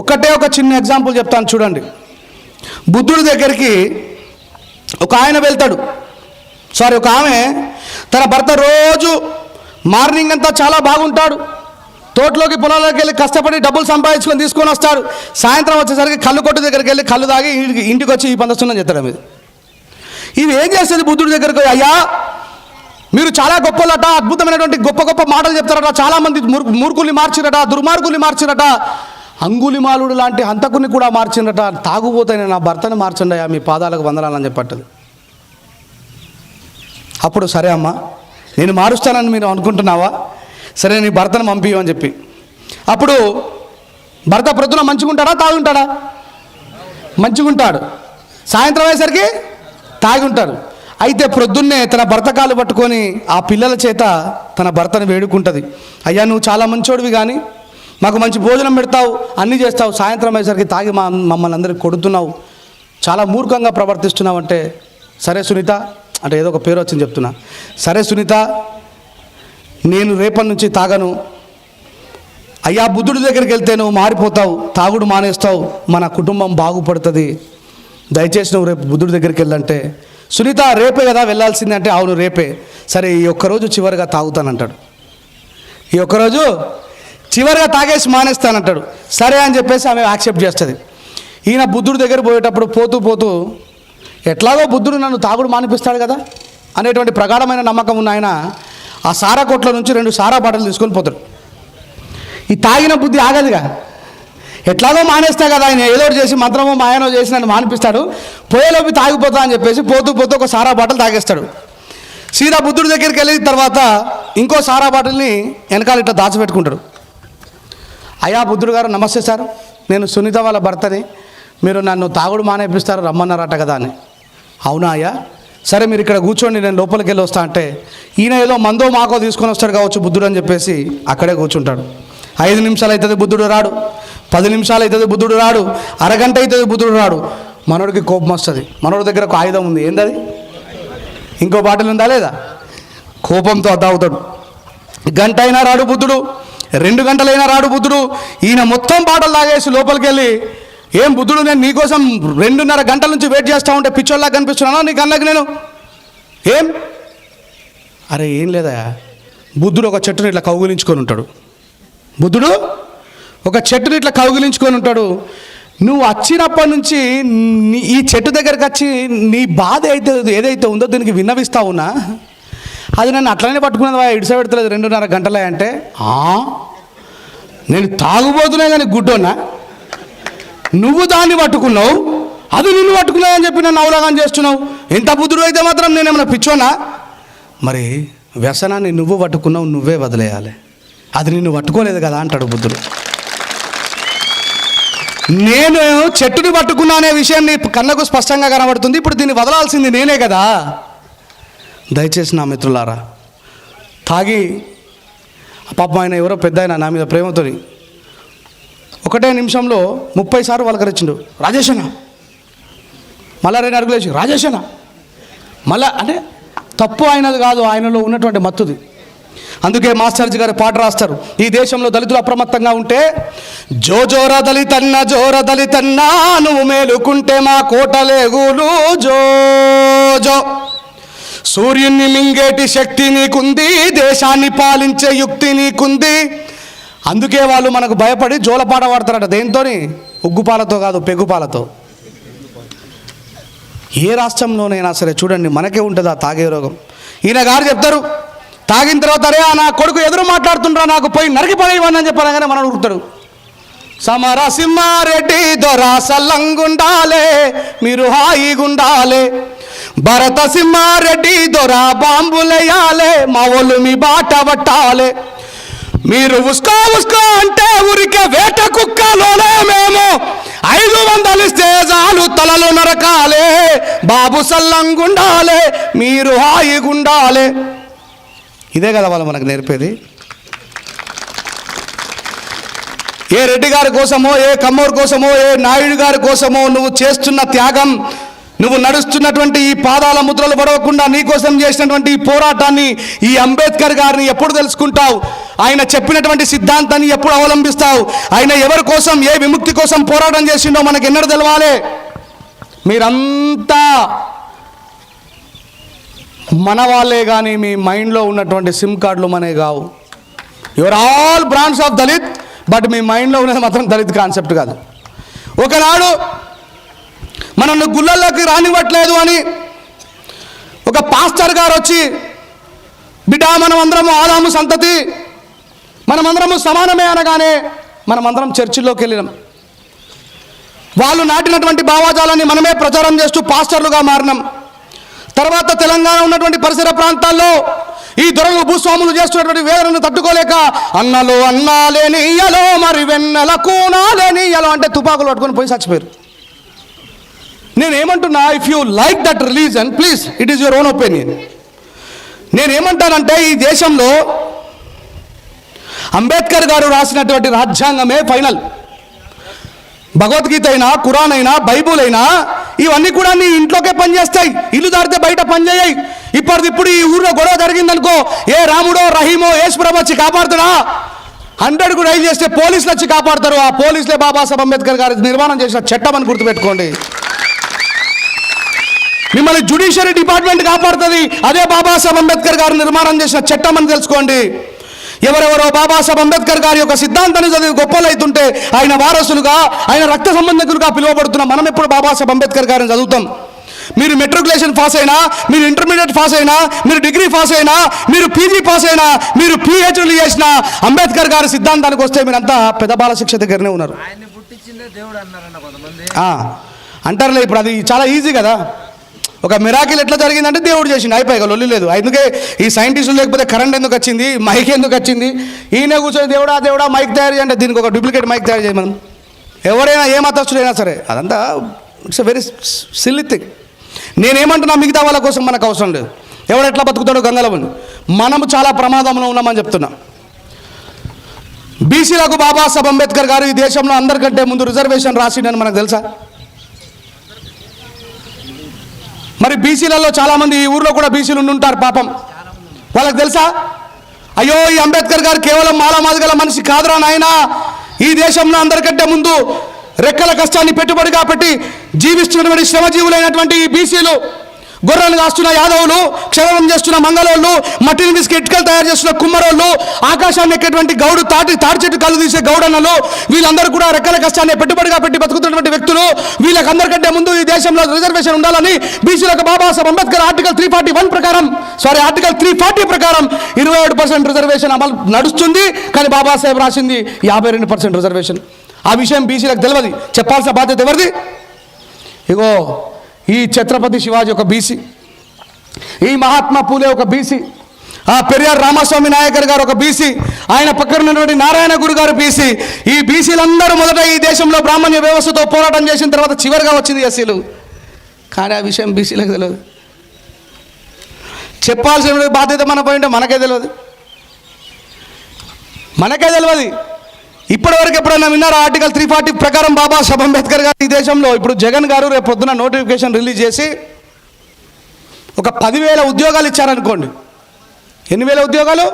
ఒక్కటే ఒక చిన్న ఎగ్జాంపుల్ చెప్తాను చూడండి. బుద్ధుడి దగ్గరికి ఒక ఆయన వెళ్తాడు. సారీ ఒక ఆమె తన భర్త రోజు మార్నింగ్ అంతా చాలా బాగుంటాడు. తోటలోకి పొలాల్లోకి వెళ్ళి కష్టపడి డబ్బులు సంపాదించుకొని తీసుకొని వస్తాడు. సాయంత్రం వచ్చేసరికి కళ్ళు కొట్టు దగ్గరికి వెళ్ళి కళ్ళు తాగి ఇంటికి ఇంటికి వచ్చి ఈ పందస్తుందని చెప్తాడు మీద ఇవి ఏం చేస్తుంది బుద్ధుడి దగ్గరకు? అయ్యా మీరు చాలా గొప్పలట అద్భుతమైనటువంటి గొప్ప గొప్ప మాటలు చెప్తారట చాలామంది మూర్ మూర్ఖుల్ని మార్చిరట దుర్మార్గుల్ని మార్చిరట. అంగులిమాలుడు లాంటి హంతకుని కూడా మార్చిరట తాగుబోతైన నా భర్తని మార్చండి మీ పాదాలకు వందనాలని చెప్పట్టదు అప్పుడు సరే అమ్మా నేను మారుస్తానని మీరు అనుకుంటున్నావా? సరే నీ భర్తను పంపియు అని చెప్పి. అప్పుడు భర్త ప్రొద్దున మంచుకుంటాడా తాగుంటాడా? మంచిగుంటాడు. సాయంత్రం అయ్యేసరికి తాగి ఉంటారు అయితే ప్రొద్దున్నే తన భర్త కాలు పట్టుకొని ఆ పిల్లల చేత తన భర్తను వేడుకుంటుంది. అయ్యా నువ్వు చాలా మంచోడివి కానీ మాకు మంచి భోజనం పెడతావు అన్నీ చేస్తావు సాయంత్రం అయ్యేసరికి తాగి మా మమ్మల్ని అందరికి కొడుతున్నావు. చాలా మూర్ఖంగా ప్రవర్తిస్తున్నావు అంటే సరే సునీత అంటే ఏదో ఒక పేరు వచ్చింది చెప్తున్నా. సరే సునీత నేను రేపటి నుంచి తాగను. అయ్యా బుద్ధుడి దగ్గరికి వెళ్తే నువ్వు మారిపోతావు తాగుడు మానేస్తావు మన కుటుంబం బాగుపడుతుంది. దయచేసి నువ్వు రేపు బుద్ధుడి దగ్గరికి వెళ్ళంటే. సునీత రేపే కదా వెళ్ళాల్సిందంటే అవును రేపే. సరే ఈ ఒక్కరోజు చివరిగా తాగుతానంటాడు. ఈ ఒక్కరోజు చివరిగా తాగేసి మానేస్తానంటాడు. సరే అని చెప్పేసి ఆమె యాక్సెప్ట్ చేస్తుంది. ఈయన బుద్ధుడి దగ్గర పోయేటప్పుడు పోతూ పోతూ ఎట్లాగో బుద్ధుడు నన్ను తాగుడు మానిపిస్తాడు కదా అనేటువంటి ప్రగాఢమైన నమ్మకం ఉన్న ఆయన ఆ సారా కొట్ల నుంచి రెండు సారా బాటలు తీసుకొని పోతాడు. ఈ తాగిన బుద్ధి ఆగదుగా. ఎట్లాగో మానేస్తా కదా ఆయన ఏదో చేసి మంత్రమో మాయనో చేసి నన్ను మానిపిస్తాడు. పోయేలోపి తాగిపోతా అని చెప్పేసి పోతూ పోతూ ఒక సారా బాటలు తాగేస్తాడు. సీదా బుద్ధుడి దగ్గరికి వెళ్ళిన తర్వాత ఇంకో సారా బాటిల్ని వెనకాల ఇట్లా దాచిపెట్టుకుంటాడు. అయ్యా బుద్ధుడు గారు నమస్తే సార్. నేను సునీత వాళ్ళ భర్తని. మీరు నన్ను తాగుడు మానేపిస్తారు రమ్మన్నారట కదా అని. అవునా అయ్యా? సరే మీరు ఇక్కడ కూర్చోండి నేను లోపలికి వెళ్ళి వస్తా అంటే. ఈయన ఏదో మందో మాకో తీసుకొని వస్తాడు కావచ్చు బుద్ధుడు అని చెప్పేసి అక్కడే కూర్చుంటాడు. ఐదు నిమిషాలు అవుతుంది బుద్ధుడు రాడు. పది నిమిషాలు అవుతుంది బుద్ధుడు రాడు. అరగంట అవుతుంది బుద్ధుడు రాడు. మనోడికి కోపం వస్తుంది. మనోడి దగ్గర ఒక ఆయుధం ఉంది. ఏందది? ఇంకో బాటలు ఉందా లేదా? కోపంతో తాగుతాడు గంట అయినా రాడు బుద్ధుడు. రెండు గంటలైనా రాడు బుద్ధుడు. ఈయన మొత్తం పాటలు తాగేసి లోపలికి వెళ్ళి ఏం బుద్ధుడు నేను నీకోసం రెండున్నర గంటల నుంచి వెయిట్ చేస్తా ఉంటే పిచ్చోళ్ళగా కనిపిస్తున్నానా నీ అన్నకు నేను? ఏం? అరే ఏం లేదా? బుద్ధుడు ఒక చెట్టును ఇట్లా కౌగిలించుకొని ఉంటాడు. బుద్ధుడు ఒక చెట్టుని ఇట్లా కౌగిలించుకొని ఉంటాడు. నువ్వు వచ్చినప్పటి నుంచి నీ ఈ చెట్టు దగ్గరకు వచ్చి నీ బాధ అయితే ఏదైతే ఉందో దీనికి విన్నవిస్తా ఉన్నా అది నన్ను అట్లనే పట్టుకున్నది ఇడిసా పెడతలేదు రెండున్నర గంటలే అంటే. నేను తాగుబోతున్నా కానీ గుడ్డోనా? నువ్వు దాన్ని పట్టుకున్నావు అది నిన్ను పట్టుకున్నావు అని చెప్పి నన్ను అవలాగం చేస్తున్నావు. ఎంత బుద్ధుడు అయితే మాత్రం నేనేమైనా పిచ్చోనా? మరి వ్యసనాన్ని నువ్వు పట్టుకున్నావు నువ్వే వదిలేయాలి. అది నిన్ను పట్టుకోలేదు కదా అంటాడు బుద్ధుడు. నేను చెట్టుని పట్టుకున్నా అనే విషయం నీ కళ్ళకు స్పష్టంగా కనబడుతుంది ఇప్పుడు దీన్ని వదలాల్సింది నేనే కదా. దయచేసి నా మిత్రులారా తాగి పాపం ఆయన ఎవరో పెద్ద ఆయన నా మీద ప్రేమతోని ఒకటే నిమిషంలో ముప్పై సార్లు పలకరించిండు రాజేశన మళ్ళా రెండు అడుగులు వేసి రాజేషణ మళ్ళా అంటే తప్పు ఆయనది కాదు ఆయనలో ఉన్నటువంటి మత్తుది. అందుకే మాస్టర్జీ గారు పాట రాస్తారు. ఈ దేశంలో దళితులు అప్రమత్తంగా ఉంటే జో జోర దళితన్న జోర దళితన్నా నువ్వు మేలుకుంటే మా కోటలేగులు జో జో. సూర్యుని మింగేటి శక్తి నీకుంది దేశాన్ని పాలించే యుక్తి నీకుంది. అందుకే వాళ్ళు మనకు భయపడి జోలపాట పాడతారట. దేంతోని? ఉగ్గుపాలతో కాదు పెగ్గుపాలతో ఏ రాష్ట్రంలోనైనా సరే చూడండి మనకే ఉంటుంది ఆ తాగే రోగం. ఈయన గారు చెప్తారు తాగిన తర్వాత అరే నా కొడుకు ఎదురు మాట్లాడుతుండ్రా నాకు పోయి నరికి పడేయమని అని కానీ మనం ఉరుకుతాడు. సమరసింహారెడ్డి దొర సల్లంగుండాలే మీరు హాయిగుండాలే. భరత సింహారెడ్డి దొర బాంబులేయాలే మా ఒళ్ళు మీ బాట పట్టాలే మీరు ఉస్కో ఉస్కో అంటే ఊరికే వేట కుక్కలోనే మేము ఐదు వందలు ఇస్తే చాలు తలలు నరకాలే. బాబు సల్లంగుండాలే మీరు హాయిగుండాలే. ఇదే కదా వాళ్ళు మనకు నేర్పేది. ఏ రెడ్డి గారి కోసమో ఏ కమ్మూరు కోసమో ఏ నాయుడు గారి కోసమో నువ్వు చేస్తున్న త్యాగం నువ్వు నడుస్తున్నటువంటి ఈ పాదాల ముద్రలు పడవకుండా నీకోసం చేసినటువంటి ఈ పోరాటాన్ని ఈ అంబేద్కర్ గారిని ఎప్పుడు తెలుసుకుంటావు? ఆయన చెప్పినటువంటి సిద్ధాంతాన్ని ఎప్పుడు అవలంబిస్తావు? ఆయన ఎవరి కోసం ఏ విముక్తి కోసం పోరాటం చేసిండో మనకి ఎన్నడూ తెలవాలి. మీరంతా మన వాళ్ళే కానీ మీ మైండ్లో ఉన్నటువంటి సిమ్ కార్డులు మనే కావు. Your all brands of Dalit but మీ మైండ్లో ఉన్నది మాత్రం దళిత కాన్సెప్ట్ కాదు. ఒకనాడు మనల్ని గుళ్ళల్లోకి రానివ్వట్లేదు అని ఒక పాస్టర్ గారు వచ్చి బిడ్డ మనమందరము ఆదాము సంతతి మనమందరము సమానమే అనగానే మనమందరం చర్చిల్లోకి వెళ్ళినాం. వాళ్ళు నాటినటువంటి భావాజాలాన్ని మనమే ప్రచారం చేస్తూ పాస్టర్లుగా మారినాం. తర్వాత తెలంగాణ ఉన్నటువంటి పరిసర ప్రాంతాల్లో ఈ దొరలు భూస్వాములు చేస్తున్నటువంటి వేదనను తట్టుకోలేక అన్నలు అన్నాలేనియలో మరి వెన్నెల కూనాలేని కూనాలేనియలో అంటే తుపాకులు పట్టుకొని పోయి చచ్చిపోయారు. నేనేమంటున్నా if you like that religion please it is your own opinion నేనేమంటానంటే ఈ దేశంలో అంబేద్కర్ గారు రాసినటువంటి రాజ్యాంగమే ఫైనల్. భగవద్గీత అయినా ఖురాన్ అయినా బైబుల్ అయినా ఇవన్నీ కూడా నీ ఇంట్లోకే పనిచేస్తాయి. ఇల్లు దాడితే బయట పనిచేయాయి. ఇప్పటిదిప్పుడు ఈ ఊర్లో గొడవ జరిగిందనుకో ఏ రాముడో రహీమో యేసుప్రభు వచ్చి కాపాడుతున్నా హండ్రెడ్ కూడా రైలు చేస్తే పోలీసులు వచ్చి కాపాడతారు. ఆ పోలీసులే బాబాసాహెబ్ అంబేద్కర్ గారు నిర్మాణం చేసిన చట్టం అని గుర్తుపెట్టుకోండి. మిమ్మల్ని జుడిషియరీ డిపార్ట్మెంట్ కాపాడుతుంది. అదే బాబాసాహెబ్ అంబేద్కర్ గారు నిర్మాణం చేసిన చట్టం అని తెలుసుకోండి. ఎవరెవరో బాబాసాహెబ్ అంబేద్కర్ గారి యొక్క సిద్ధాంతాన్ని చదివి గొప్పలు అవుతుంటే ఆయన వారసులుగా ఆయన రక్త సంబంధికులుగా పిలువబడుతున్న మనం ఎప్పుడు బాబాసాహెబ్ అంబేద్కర్ గారిని చదువుతాం. మీరు మెట్రికులేషన్ పాస్ అయినా మీరు ఇంటర్మీడియట్ పాస్ అయినా మీరు డిగ్రీ పాస్ అయినా మీరు పీజీ పాస్ అయినా మీరు పిహెచ్డీలు చేసిన అంబేద్కర్ గారి సిద్ధాంతానికి వస్తే మీరంతా పెద్ద బాల శిక్ష దగ్గరనే ఉన్నారు. అంటారులే ఇప్పుడు అది చాలా ఈజీ కదా. ఒక మిరాకిల్ ఎట్లా జరిగిందంటే దేవుడు చేసిండు. అయిపోయి లొల్లి లేదు. అందుకే ఈ సైంటిస్టులు లేకపోతే కరెంట్ ఎందుకు వచ్చింది? మైక్ ఎందుకు వచ్చింది? ఈయన కూర్చొని దేవుడా దేవుడా మైక్ తయారు చేయండి. దీనికి ఒక డూప్లికేట్ మైక్ తయారు చేయమని ఎవరైనా ఏ మతస్థుడైనా సరే అదంతా ఇట్స్ వెరీ సిల్లీ థింగ్ నేనేమంటున్నా మిగతా వాళ్ళ కోసం మనకు అవసరం లేదు. ఎవడు ఎట్లా బతుకుతాడో గంగలవని మనము చాలా ప్రమాదంలో ఉన్నామని చెప్తున్నా. బీసీలకు బాబాసాహెబ్ అంబేద్కర్ గారు ఈ దేశంలో అందరికంటే ముందు రిజర్వేషన్ రాసిండని మనకు తెలుసా? మరి బీసీలలో చాలామంది ఈ ఊర్లో కూడా బీసీలు ఉండుంటారు పాపం. వాళ్ళకి తెలుసా? అయ్యో ఈ అంబేద్కర్ గారు కేవలం మాలమాదిగల మనిషి కాదురా నాయనా. ఈ దేశంలో అందరికంటే ముందు రెక్కల కష్టాన్ని పెట్టుబడిగా పెట్టి జీవిస్తున్నటువంటి శ్రమజీవులైనటువంటి ఈ బీసీలు గొర్రెలు కాస్తున్న యాదవులు క్షవరం చేస్తున్న మంగళోళ్ళు మట్టిని తీసుకు ఇటుకలు తయారు చేస్తున్న కుమ్మరోళ్ళు ఆకాశాన్ని ఎక్కేటువంటి గౌడు తాటి తాటి చెట్టు కళ్ళు తీసే గౌడన్నలు వీళ్ళందరూ కూడా రెక్కల కష్టాన్ని పెట్టుబడిగా పెట్టి బతుకుతున్నటువంటి వ్యక్తులు. వీళ్ళకందరికంటే ముందు ఈ దేశంలో రిజర్వేషన్ ఉండాలని బీసీలకు Babasaheb Ambedkar article three forty one ప్రకారం సారీ ఆర్టికల్ త్రీ ఫార్టీ ప్రకారం ఇరవై ఏడు పర్సెంట్ రిజర్వేషన్ అమలు నడుస్తుంది. కానీ బాబాసాహెబ్ రాసింది యాభై రెండు పర్సెంట్ రిజర్వేషన్ ఆ విషయం బీసీలకు తెలియదు చెప్పాల్సిన బాధ్యత ఎవరిది? ఇగో ఈ ఛత్రపతి శివాజీ ఒక బీసీ ఈ మహాత్మా పూలే ఒక బీసీ ఆ పెరియార్ రామస్వామి నాయకర్ గారు ఒక బీసీ ఆయన పక్కన ఉన్నటువంటి నారాయణ గురు గారు బీసీ. ఈ బీసీలందరూ మొదట ఈ దేశంలో బ్రాహ్మణ్య వ్యవస్థతో పోరాటం చేసిన తర్వాత చివరిగా వచ్చింది ఎస్సీలు. కానీ ఆ విషయం బీసీలకు తెలియదు. చెప్పాల్సిన బాధ్యత మన పోయింటే మనకే తెలియదు. మనకే తెలియదు. ఇప్పటివరకు ఎప్పుడైనా విన్నారా? ఆర్టికల్ త్రీ ఫార్టీ ప్రకారం బాబా సబ్ అంబేద్కర్ గారు ఈ దేశంలో ఇప్పుడు జగన్ గారు రేపు పొద్దున నోటిఫికేషన్ రిలీజ్ చేసి ఒక పదివేల ఉద్యోగాలు ఇచ్చారనుకోండి. ఎన్ని వేల ఉద్యోగాలు?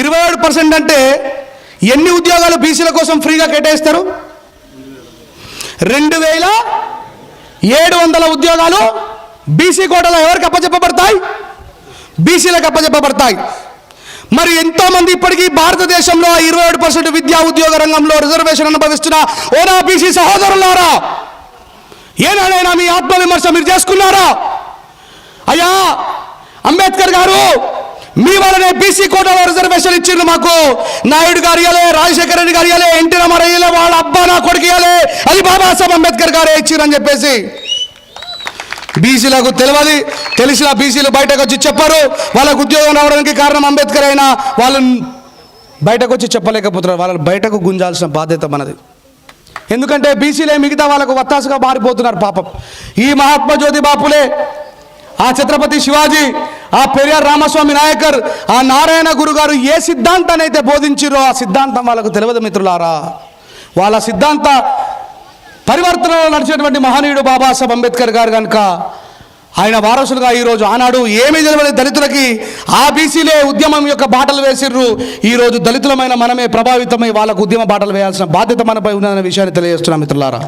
ఇరవై ఏడు పర్సెంట్ అంటే ఎన్ని ఉద్యోగాలు బీసీల కోసం ఫ్రీగా కేటాయిస్తారు? రెండు వేల ఏడు వందల ఉద్యోగాలు బీసీ కోటలో ఎవరికి అప్పచెప్పబడతాయి? బీసీలకు అప్పచెప్పబడతాయి. మరి ఎంతోమంది ఇప్పటికీ భారతదేశంలో ఇరవై ఏడు పర్సెంట్ విద్యా ఉద్యోగ రంగంలో రిజర్వేషన్ అనుభవిస్తున్న ఓనా బీసీ సహోదరులారా ఏనాడైనా మీ ఆత్మవిమర్శ మీరు చేసుకున్నారా? అయ్యా అంబేద్కర్ గారు మీ వలనే బీసీ కోటాలో రిజర్వేషన్ ఇచ్చిండ్రు మాకు. నాయుడు గారు ఇయ్యలే రాజశేఖర రెడ్డి గారు ఇయ్యలే ఎన్టీ రామారావు ఇయ్యలే వాళ్ళ అబ్బా నా కొడుకు ఇయ్యలే అది బాబాసాహెబ్ అంబేద్కర్ గారే ఇచ్చిరని చెప్పేసి. బీసీలకు తెలియాలి తెలిసిన బీసీలు బయటకు వచ్చి చెప్పారు. వాళ్ళకు ఉద్యోగం రావడానికి కారణం అంబేద్కర్ అయినా వాళ్ళు బయటకు వచ్చి చెప్పలేకపోతున్నారు. వాళ్ళని బయటకు గుంజాల్సిన బాధ్యత మనది. ఎందుకంటే బీసీలే మిగతా వాళ్ళకు వత్తాసుగా మారిపోతున్నారు పాపం. ఈ మహాత్మా జ్యోతి బాపులే ఆ ఛత్రపతి శివాజీ ఆ పెరియార్ రామస్వామి నాయకర్ ఆ నారాయణ గురుగారు ఏ సిద్ధాంతాన్ని అయితే బోధించిరో ఆ సిద్ధాంతం వాళ్ళకు తెలియదు మిత్రులారా. వాళ్ళ సిద్ధాంత పరివర్తనలో నడిచినటువంటి మహనీయుడు బాబాసాహెబ్ అంబేద్కర్ గారు కనుక ఆయన వారసులుగా ఈరోజు ఆనాడు ఏమీ తెలియని దళితులకి ఆ బీసీలే ఉద్యమం యొక్క బాటలు వేసిర్రు. ఈరోజు దళితులమైన మనమే ప్రభావితమై వాళ్ళకు ఉద్యమ బాటలు వేయాల్సిన బాధ్యత మనపై ఉందన్న విషయాన్ని తెలియజేస్తున్నాం మిత్రులారా.